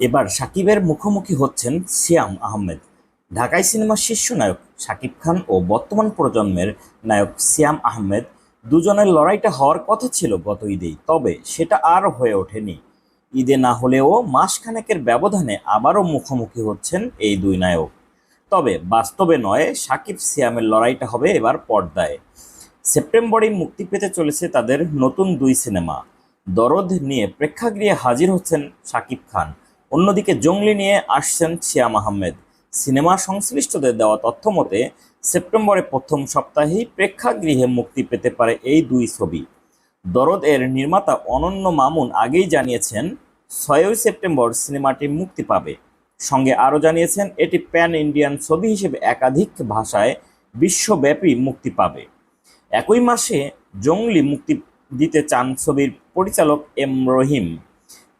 এবার সাকিবের মুখোমুখি হচ্ছেন সিয়াম আহমেদ। ঢাকাই সিনেমার শীর্ষ নায়ক সাকিব খান ও বর্তমান প্রজন্মের নায়ক সিয়াম আহমেদ দুজনের লড়াইটা হওয়ার কথা ছিল গত ঈদেই, তবে সেটা আর হয়ে ওঠেনি। ঈদে না হলেও মাসখানেকের ব্যবধানে আবারও মুখোমুখি হচ্ছেন এই দুই নায়ক। তবে বাস্তবে নয়, সাকিব সিয়ামের লড়াইটা হবে এবার পর্দায়। সেপ্টেম্বরেই মুক্তি পেতে চলেছে তাদের নতুন দুই সিনেমা। দরদ নিয়ে প্রেক্ষাগৃহে হাজির হচ্ছেন সাকিব খান। অন্যদিকে জঙ্গলি নিয়ে আসছেন সিয়াম আহমেদ সিনেমা সংশ্লিষ্টদের দেওয়া তথ্য মতে, সেপ্টেম্বরের প্রথম সপ্তাহেই প্রেক্ষাগৃহে মুক্তি পেতে পারে এই দুই ছবি। দরদ এর নির্মাতা অনন্য মামুন আগেই জানিয়েছেন, ছয়ই সেপ্টেম্বর সিনেমাটি মুক্তি পাবে। সঙ্গে আরও জানিয়েছেন, এটি প্যান ইন্ডিয়ান ছবি হিসেবে একাধিক ভাষায় বিশ্বব্যাপী মুক্তি পাবে। একই মাসে জঙ্গলি মুক্তি দিতে চান ছবির পরিচালক এম রহিম।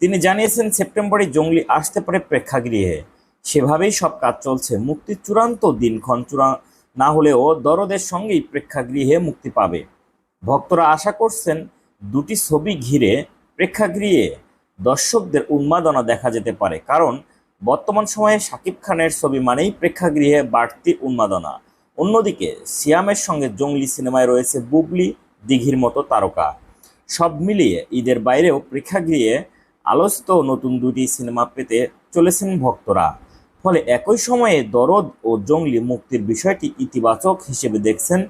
তিনি জানিয়েছেন সেপ্টেম্বরে জঙ্গলি আসতে পারে প্রেক্ষাগৃহে। সেভাবেই সব কাজ চলছে। মুক্তির চূড়ান্ত দিনক্ষণ চূড়া না হলেও দরদের সঙ্গেই প্রেক্ষাগৃহে মুক্তি পাবে। ভক্তরা আশা করছেন দুটি ছবি ঘিরে প্রেক্ষাগৃহে দর্শকদের উন্মাদনা দেখা যেতে পারে। কারণ বর্তমান সময়ে শাকিব খানের ছবি মানেই প্রেক্ষাগৃহে বাড়তি উন্মাদনা। অন্যদিকে সিয়ামের সঙ্গে জঙ্গলি সিনেমায় রয়েছে বুবলি, দিঘির মতো তারকা। সব মিলিয়ে ঈদের বাইরেও প্রেক্ষাগৃহে আলোচিত নতুন দুটি সিনেমা পেতে চলেছেন ভক্তরা। ফলে একই সময়ে দরদ ও জঙ্গলি মুক্তির বিষয়টি ইতিবাচক হিসেবে দেখছেন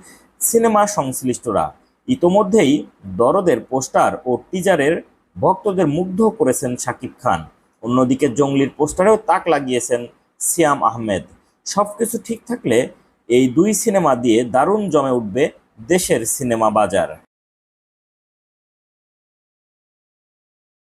সিনেমা সংশ্লিষ্টরা। ইতোমধ্যেই দরদের পোস্টার ও টিজারের ভক্তদের মুগ্ধ করেছেন শাকিব খান। অন্যদিকে জঙ্গলির পোস্টারেও তাক লাগিয়েছেন সিয়াম আহমেদ। সবকিছু ঠিক থাকলে এই দুই সিনেমা দিয়ে দারুণ জমে উঠবে দেশের সিনেমা বাজার।